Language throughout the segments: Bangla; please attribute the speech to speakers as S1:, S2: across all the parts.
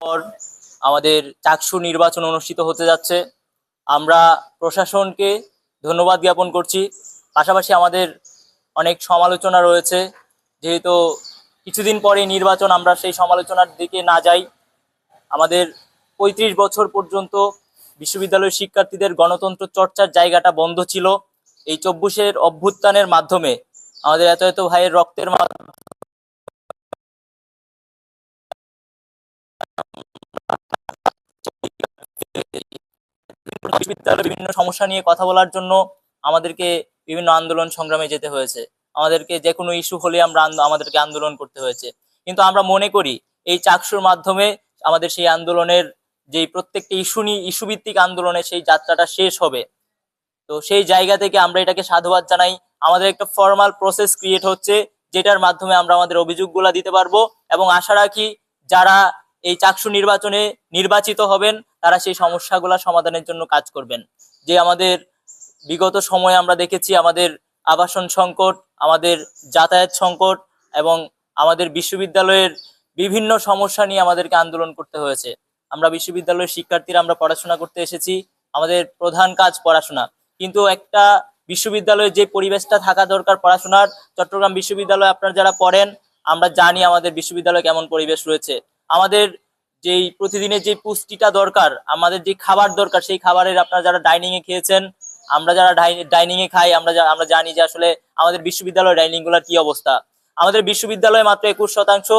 S1: পর আমাদের চাকসু নির্বাচন অনুষ্ঠিত হতে যাচ্ছে। আমরা প্রশাসনকে ধন্যবাদ জ্ঞাপন করছি। পাশাপাশি আমাদের অনেক সমালোচনা রয়েছে। যেহেতু কিছুদিন পরে নির্বাচন, আমরা সেই সমালোচনার দিকে না যাই। আমাদের পঁয়ত্রিশ বছর পর্যন্ত বিশ্ববিদ্যালয়ের শিক্ষার্থীদের গণতন্ত্র চর্চার জায়গাটা বন্ধ ছিল। এই চব্বিশের অভ্যুত্থানের মাধ্যমে আমাদের এত এত ভাইয়ের রক্তের মাধ্যমে বিশ্ববিদ্যালয়ে বিভিন্ন সমস্যা নিয়ে কথা বলার জন্য আমাদেরকে বিভিন্ন আন্দোলন সংগ্রামে যেতে হয়েছে। আমাদেরকে যে কোনো ইস্যু হলে আমরা আমাদেরকে আন্দোলন করতে হয়েছে। কিন্তু আমরা মনে করি, এই চাকসুর মাধ্যমে আমাদের সেই আন্দোলনের যে প্রত্যেকটা ইস্যু নিয়ে ইস্যু ভিত্তিক আন্দোলনে সেই যাত্রাটা শেষ হবে। তো সেই জায়গা থেকে আমরা এটাকে সাধুবাদ জানাই। আমাদের একটা ফর্মাল প্রসেস ক্রিয়েট হচ্ছে, যেটার মাধ্যমে আমরা আমাদের অভিযোগগুলা দিতে পারব এবং আশা রাখি যারা এই চাকসু নির্বাচনে নির্বাচিত হবেন, তারা সেই সমস্যাগুলা সমাধানের জন্য কাজ করবেন। যে আমাদের বিগত সময়ে আমরা দেখেছি আমাদের আবাসন সংকট, আমাদের যাতায়াত সংকট এবং আমাদের বিশ্ববিদ্যালয়ের বিভিন্ন সমস্যা নিয়ে আমাদেরকে আন্দোলন করতে হয়েছে। আমরা বিশ্ববিদ্যালয়ের শিক্ষার্থীরা আমরা পড়াশোনা করতে এসেছি, আমাদের প্রধান কাজ পড়াশোনা। কিন্তু একটা বিশ্ববিদ্যালয়ে যে পরিবেশটা থাকা দরকার পড়াশোনার, চট্টগ্রাম বিশ্ববিদ্যালয়ে আপনারা যারা পড়েন, আমরা জানি আমাদের বিশ্ববিদ্যালয়ে কেমন পরিবেশ রয়েছে। আমাদের যেই প্রতিদিনের যে পুষ্টিটা দরকার, আমাদের যে খাবার দরকার, সেই খাবারের আপনারা যারা ডাইনিং এ খেয়েছেন, আমরা যারা ডাইনিং এ খাই, আমরা আমরা জানি যে আসলে আমাদের বিশ্ববিদ্যালয়ের ডাইনিংগুলার কি অবস্থা। আমাদের বিশ্ববিদ্যালয়ে মাত্র একুশ শতাংশ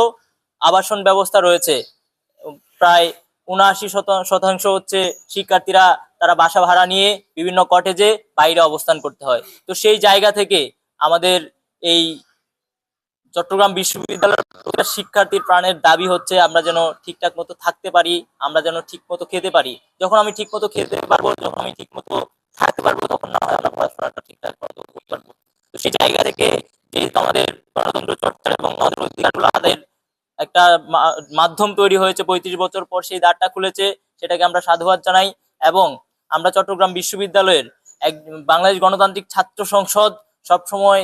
S1: আবাসন ব্যবস্থা রয়েছে। প্রায় উনআশি শত- শতাংশ হচ্ছে শিক্ষার্থীরা তারা বাসা ভাড়া নিয়ে বিভিন্ন কটেজে বাইরে অবস্থান করতে হয়। তো সেই জায়গা থেকে আমাদের এই চট্টগ্রাম বিশ্ববিদ্যালয়ের শিক্ষার্থীর প্রাণের দাবি হচ্ছে, আমরা যেন ঠিকঠাক মতো থাকতে পারি, আমরা যেন ঠিক মতো খেতে পারি। যখন আমি ঠিক মতো খেতে পারব, যখন আমি ঠিক মতো থাকতে পারব, তখন না হয় আমরা পড়াশোনাটা ঠিকঠাক মতো করতে পারব। তো সেই জায়গা থেকে যেহেতু আমাদের গণতন্ত্র চর্চা এবং আমাদের অধিকারগুলো আদায়ের একটা মাধ্যম তৈরি হয়েছে পঁয়ত্রিশ বছর পর সেই দ্বারটা খুলেছে, সেটাকে আমরা সাধুবাদ জানাই এবং আমরা চট্টগ্রাম বিশ্ববিদ্যালয়ের এক বাংলাদেশ গণতান্ত্রিক ছাত্র সংসদ সবসময়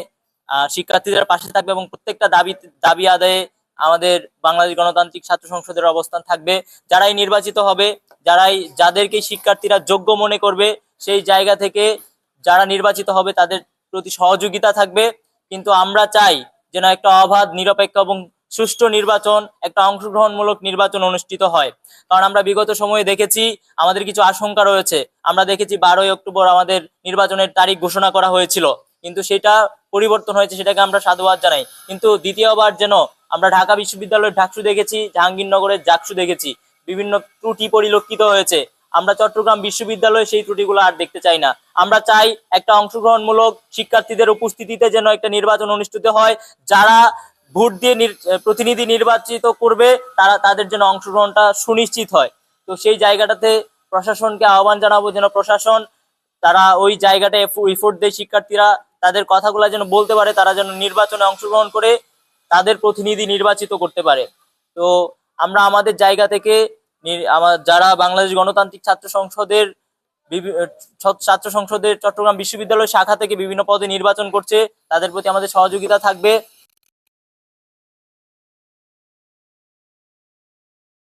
S1: শিক্ষার্থীদের পাশে থাকবে এবং প্রত্যেকটা দাবি দাবি আদায়ে আমাদের বাংলাদেশ গণতান্ত্রিক ছাত্র সংসদের অবস্থান থাকবে। যারাই নির্বাচিত হবে, যারাই যাদেরকে শিক্ষার্থীরা যোগ্য মনে করবে, সেই জায়গা থেকে যারা নির্বাচিত হবে, তাদের প্রতি সহযোগিতা থাকবে। কিন্তু আমরা চাই যেন একটা অবাধ, নিরপেক্ষ এবং সুষ্ঠু নির্বাচন, একটা অংশগ্রহণমূলক নির্বাচন অনুষ্ঠিত হয়। কারণ আমরা বিগত সময়ে দেখেছি, আমাদের কিছু আশঙ্কা রয়েছে। আমরা দেখেছি বারোই অক্টোবর আমাদের নির্বাচনের তারিখ ঘোষণা করা হয়েছিল। কিন্তু সেটা পরিবর্তন হয়েছে, সেটাকে আমরা সাধুবাদ জানাই। কিন্তু দ্বিতীয়বার যেন আমরা ঢাকা বিশ্ববিদ্যালয়ের ঢাকসু দেখেছি, জাহাঙ্গীরনগরের জাকসু দেখেছি, বিভিন্ন ত্রুটি পরিলক্ষিত হয়েছে। আমরা চট্টগ্রাম বিশ্ববিদ্যালয়ে সেই ত্রুটিগুলো আর দেখতে চাই না। আমরা চাই একটা অংশগ্রহণমূলক শিক্ষার্থীদের উপস্থিতিতে যেন একটা নির্বাচন অনুষ্ঠিত হয়। যারা ভোট দিয়ে প্রতিনিধি নির্বাচিত করবে, তারা তাদের যেন অংশগ্রহণটা সুনিশ্চিত হয়। তো সেই জায়গাটাতে প্রশাসনকে আহ্বান জানাব যেন প্রশাসন, তারা ওই জায়গাটা ইফোর্ট দেয় শিক্ষার্থীরা। তাদের কথাগুলো যেন বলতে পারে, তারা যেন নির্বাচনে অংশগ্রহণ করে তাদের প্রতিনিধি নির্বাচিত করতে পারে। তো আমরা আমাদের জায়গা থেকে আমার যারা বাংলাদেশ গণতান্ত্রিক ছাত্র সংসদের ছাত্র সংসদের চট্টগ্রাম বিশ্ববিদ্যালয় শাখা থেকে বিভিন্ন পদে নির্বাচন করছে, তাদের প্রতি আমাদের সহযোগিতা থাকবে।